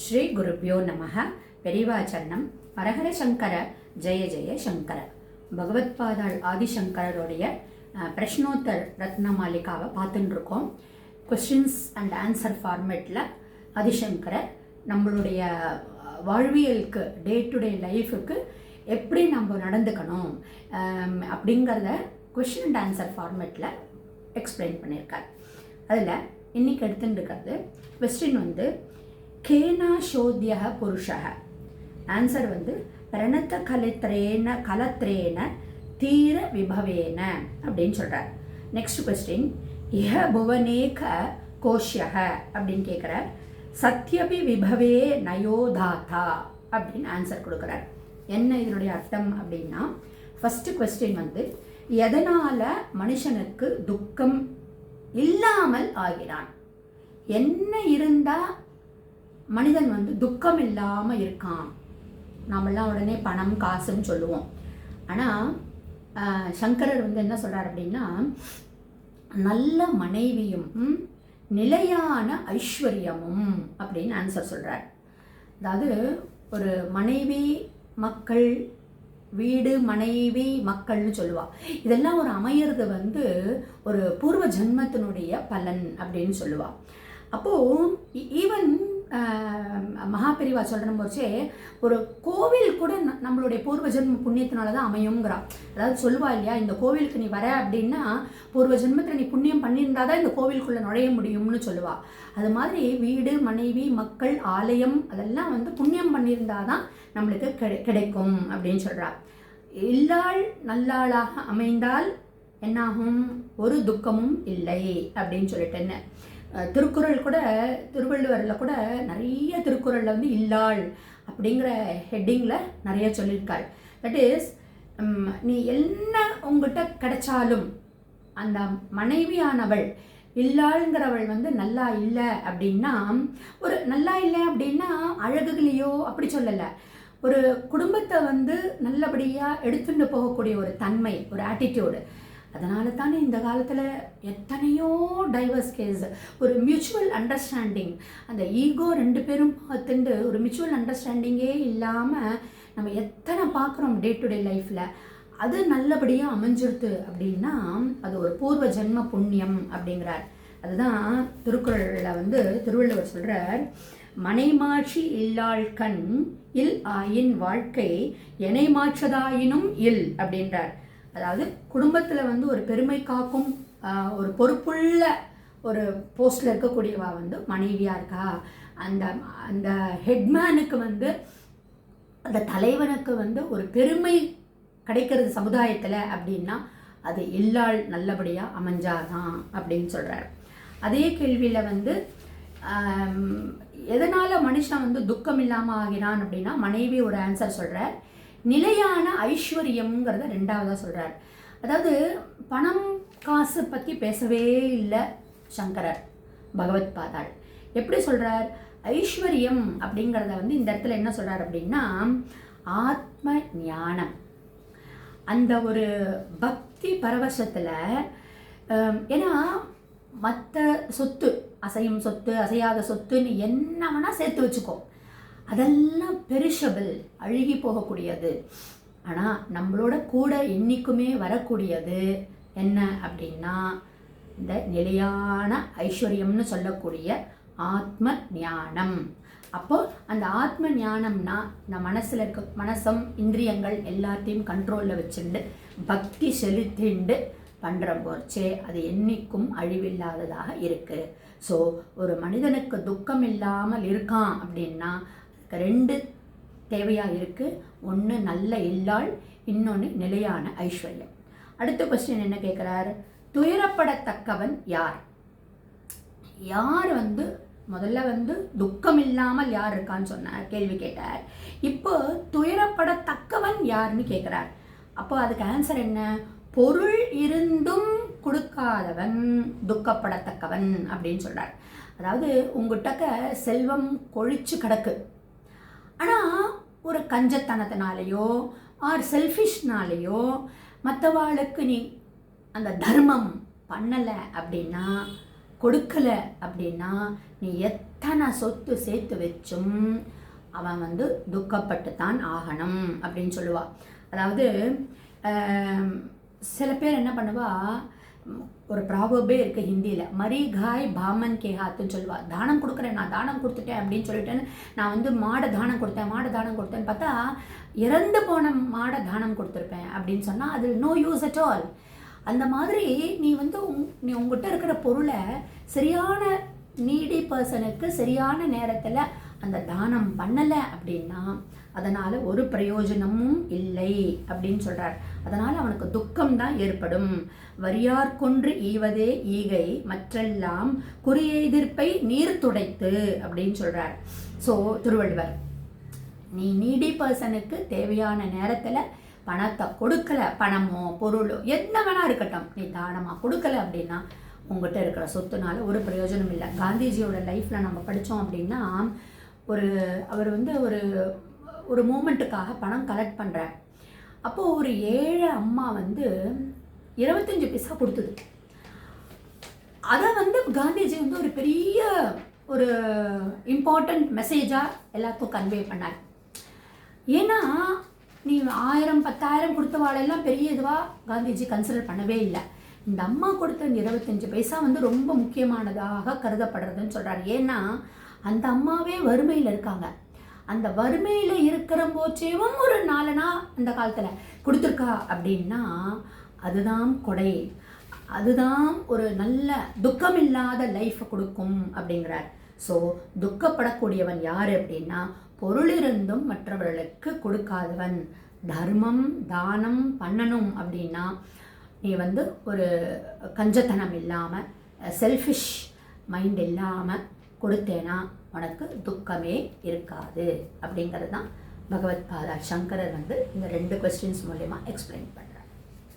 ஸ்ரீ குருப்பியோ நமக பெரிவாச்சரணம் பரஹர சங்கர. ஜெய ஜெய சங்கர. பகவத்பாதாள் ஆதிசங்கரருடைய அஹ், பிரஷ்னோத்தர் ரத்னமாலிகாவை பார்த்துட்டு இருக்கோம் கொஸ்டின்ஸ் அண்ட் ஆன்சர் ஃபார்மேட்டில் ஆதிசங்கரர் நம்மளுடைய வாழ்வியலுக்கு டே டு டே லைஃபுக்கு எப்படி நம்ம நடந்துக்கணும் அப்படிங்கிறத கொஷின் அண்ட் ஆன்சர் ஃபார்மேட்டில் எக்ஸ்பிளைன் பண்ணியிருக்கார். அதில் இன்றைக்கி எடுத்துட்டு இருக்கிறது கொஸ்டின் வந்து கேனாசோத்ய புருஷக ஆன்சர் வந்து பிரணத்த கலத்ரேன கலத்ரேன தீர விபவேன அப்படின்னு சொல்கிறார் நெக்ஸ்ட் கொஸ்டின் இஹ புவனேக கோஷ்யக அப்படின்னு கேட்குறார் சத்யபி விபவே நயோதாதா அப்படின்னு ஆன்சர் கொடுக்குறார். என்ன இதனுடைய அர்த்தம் அப்படின்னா ஃபஸ்ட்டு கொஸ்டின் வந்து எதனால் மனுஷனுக்கு துக்கம் இல்லாமல் ஆகிறான்? என்ன இருந்தால் மனிதன் வந்து துக்கம் இல்லாமல் இருக்கான். நாமெல்லாம் உடனே பணம் காசுன்னு சொல்லுவோம். ஆனால் சங்கரர் வந்து என்ன சொல்கிறார் அப்படின்னா நல்ல மனைவியும் நிலையான ஐஸ்வர்யமும் அப்படின்னு ஆன்சர் சொல்கிறார் அதாவது ஒரு மனைவி மக்கள் வீடு மனைவி மக்கள்னு சொல்லுவாள் இதெல்லாம் ஒரு அமையிறது வந்து ஒரு பூர்வ ஜென்மத்தினுடைய பலன் அப்படின்னு சொல்லுவாள் அப்போது ஈவன் மகாபெரிவா சொல்கிற போச்சே ஒரு கோவில் கூட நம்மளுடைய பூர்வ ஜென்ம புண்ணியத்தினால தான் அமையுங்கிறா அதாவது சொல்லுவா இல்லையா இந்த கோவிலுக்கு நீ வர அப்படின்னா பூர்வ ஜென்மத்தில் நீ புண்ணியம் பண்ணியிருந்தா தான் இந்த கோவிலுக்குள்ளே நுழைய முடியும்னு சொல்லுவா. அது மாதிரி வீடு மனைவி மக்கள் ஆலயம் அதெல்லாம் வந்து புண்ணியம் பண்ணியிருந்தா தான் நம்மளுக்கு கிடை கிடைக்கும் அப்படின்னு சொல்கிறா இல்லாள் நல்லாளாக அமைந்தால் என்னாகும்? ஒரு துக்கமும் இல்லை அப்படின்னு சொல்லிட்டு என்ன திருக்குறள் கூட திருவள்ளுவரில் கூட நிறைய திருக்குறளில் வந்து இல்லாள் அப்படிங்கிற ஹெட்டிங்கில் நிறைய சொல்லியிருக்காள் தட் இஸ் நீ என்ன உங்ககிட்ட கிடைச்சாலும் அந்த மனைவியானவள் இல்லாளுங்கிறவள் வந்து நல்லா இல்லை அப்படின்னா ஒரு நல்லா இல்லை அப்படின்னா அழகுகளையோ அப்படி சொல்லலை. ஒரு குடும்பத்தை வந்து நல்லபடியாக எடுத்துட்டு போகக்கூடிய ஒரு தன்மை ஒரு ஆட்டிடியூடு அதனால தானே இந்த காலத்தில் எத்தனையோ டைவர்ஸ் கேஸ் ஒரு மியூச்சுவல் அண்டர்ஸ்டாண்டிங் அந்த ஈகோ ரெண்டு பேரும் பார்த்துண்டு ஒரு மியூச்சுவல் அண்டர்ஸ்டாண்டிங்கே இல்லாமல் நம்ம எத்தனை பார்க்குறோம் டே டு டே லைஃப்பில் அது நல்லபடியாக அமைஞ்சிருது அப்படின்னா அது ஒரு பூர்வ ஜென்ம புண்ணியம் அப்படிங்கிறார். அதுதான் திருக்குறளில் வந்து திருவள்ளுவர் சொல்கிறார் மனைமாட்சி இல்லாள் கண் இல் ஆயின் வாழ்க்கை எனை மாற்றதாயினும் இல் அப்படின்றார். அதாவது குடும்பத்தில் வந்து ஒரு பெருமை காக்கும் ஒரு பொறுப்புள்ள ஒரு போஸ்டில் இருக்கக்கூடியவா வந்து மனைவியாக இருக்கா? அந்த அந்த ஹெட்மேனுக்கு வந்து அந்த தலைவனுக்கு வந்து ஒரு பெருமை கிடைக்கிறது சமுதாயத்தில் அப்படின்னா அது எல்லாள் நல்லபடியாக அமைஞ்சாதான் அப்படின்னு சொல்கிறார் அதே கேள்வியில் வந்து எதனால் மனுஷன் வந்து துக்கம் இல்லாமல் ஆகிறான் அப்படின்னா மனைவி ஒரு ஆன்சர் சொல்கிறார் நிலையான ஐஸ்வர்யம்ங்கிறத ரெண்டாவதாக சொல்கிறார் அதாவது பணம் காசு பற்றி பேசவே இல்லை சங்கரர் பகவத் பாதாள். எப்படி சொல்கிறார் ஐஸ்வர்யம் அப்படிங்கிறத வந்து இந்த இடத்துல என்ன சொல்கிறார் அப்படின்னா ஆத்ம ஞானம். அந்த ஒரு பக்தி பரவசத்தில் ஏன்னா மற்ற சொத்து அசையும் சொத்து அசையாத சொத்துன்னு என்ன வேணால் சேர்த்து வச்சுக்கோ. அதெல்லாம் பெரிஷபிள் அழுகி போகக்கூடியது. ஆனால் நம்மளோட கூட என்றைக்குமே வரக்கூடியது என்ன அப்படின்னா இந்த நிலையான ஐஸ்வர்யம்னு சொல்லக்கூடிய ஆத்ம ஞானம் அப்போது அந்த ஆத்ம ஞானம்னா இந்த மனசில் இருக்க மனசம் இந்திரியங்கள் எல்லாத்தையும் கண்ட்ரோலில் வச்சுண்டு பக்தி செலுத்திண்டு பண்ணுற போச்சே அது என்றைக்கும் அழிவில்லாததாக இருக்குது ஸோ ஒரு மனிதனுக்கு துக்கம் இல்லாமல் இருக்கான் அப்படின்னா ரெண்டு தேவையாக இருக்குது ஒன்று நல்ல இல்லாள் இன்னொன்று நிலையான ஐஸ்வர்யம். அடுத்த கொஸ்டின் என்ன கேட்குறார் துயரப்படத்தக்கவன் யார்? யார் வந்து முதல்ல வந்து துக்கம் இல்லாமல் யார் இருக்கான்னு சொன்னார் கேள்வி கேட்டார். இப்போ துயரப்படத்தக்கவன் யாருன்னு கேட்குறார் அப்போ அதுக்கு ஆன்சர் என்ன? பொருள் இருந்தும் கொடுக்காதவன் துக்கப்படத்தக்கவன் அப்படின்னு சொல்கிறார் அதாவது உங்கள்கிட்டக்க செல்வம் கொழிச்சு கிடக்கு. ஆனால் ஒரு கஞ்சத்தனத்தினாலேயோ ஆர் செல்ஃபிஷ்னாலேயோ மற்றவாளுக்கு நீ அந்த தர்மம் பண்ணலை அப்படின்னா கொடுக்கலை அப்படின்னா நீ எத்தனை சொத்து சேர்த்து வச்சும் அவன் வந்து துக்கப்பட்டு தான் ஆகணும் அப்படின்னு சொல்லுவாள் அதாவது சில பேர் என்ன பண்ணுவாள் ஒரு ப்ராபே இருக்குது ஹிந்தியில் மரி காய் பாமன் கேஹாத்துன்னு சொல்லுவாள் தானம் கொடுக்குறேன் நான் தானம் கொடுத்துட்டேன் அப்படின்னு சொல்லிட்டேன்னு நான் வந்து மாடை தானம் கொடுத்தேன் மாடை தானம் கொடுத்தேன்னு பார்த்தா இறந்து போன மாடை தானம் கொடுத்துருப்பேன் அப்படின்னு சொன்னால் அது நோ யூஸ் அட் ஆல் அந்த மாதிரி நீ வந்து உங்- நீ உங்ககிட்ட இருக்கிற பொருளை சரியான நீடி பர்சனுக்கு சரியான நேரத்தில் அந்த தானம் பண்ணலை அப்படின்னா அதனால் ஒரு பிரயோஜனமும் இல்லை அப்படின்னு சொல்கிறார் அதனால் அவனுக்கு துக்கம் தான் ஏற்படும். வரியார்கொன்று ஈவதே ஈகை மற்றெல்லாம் குறியெதிர்ப்பை நீர் துடைத்து அப்படின்னு சொல்கிறார் ஸோ திருவள்ளுவர் நீ நீடி பர்சனுக்கு தேவையான நேரத்தில் பணத்தை கொடுக்கல பணமோ பொருளோ என்ன வேணா இருக்கட்டும் நீ தானமாக கொடுக்கல அப்படின்னா உங்ககிட்ட இருக்கிற சொத்துனால ஒரு பிரயோஜனம் இல்லை. காந்திஜியோட லைஃப்பில் நம்ம படித்தோம் அப்படின்னா ஒரு அவர் வந்து ஒரு ஒரு மூமெண்ட்டுக்காக பணம் கலெக்ட் பண்ணுறேன் அப்போது ஒரு ஏழை அம்மா வந்து இருபத்தஞ்சி பைசா கொடுத்தது. அதை வந்து காந்திஜி வந்து ஒரு பெரிய ஒரு இம்பார்ட்டண்ட் மெசேஜாக எல்லாத்துக்கும் கன்வே பண்ணார். ஏன்னா நீ ஆயிரம் பத்தாயிரம் கொடுத்தவாளெல்லாம் பெரிய இதுவாக காந்திஜி கன்சிடர் பண்ணவே இல்லை. இந்த அம்மா கொடுத்த இந்த இருபத்தஞ்சு பைசா வந்து ரொம்ப முக்கியமானதாக கருதப்படுறதுன்னு சொல்கிறார் ஏன்னா அந்த அம்மாவே வறுமையில் இருக்காங்க. அந்த வறுமையில் இருக்கிற போச்சேவும் ஒரு நாலனா அந்த காலத்தில். கொடுத்துருக்கா அப்படின்னா அதுதான் கொடை. அதுதான் ஒரு நல்ல துக்கமில்லாத லைஃப்பை கொடுக்கும் அப்படிங்கிறார். ஸோ துக்கப்படக்கூடியவன் யார் அப்படின்னா பொருளிருந்தும் மற்றவர்களுக்கு கொடுக்காதவன். தர்மம் தானம் பண்ணணும் அப்படின்னா நீ வந்து ஒரு கஞ்சத்தனம் இல்லாமல் செல்ஃபிஷ் மைண்ட் இல்லாமல் கொடுத்தேனா உனக்கு துக்கமே இருக்காது. அப்படிங்கிறது தான் பகவத் பாதா சங்கரர் வந்து இந்த ரெண்டு கொஸ்டின்ஸ் மூலயமா எக்ஸ்பிளைன் பண்ண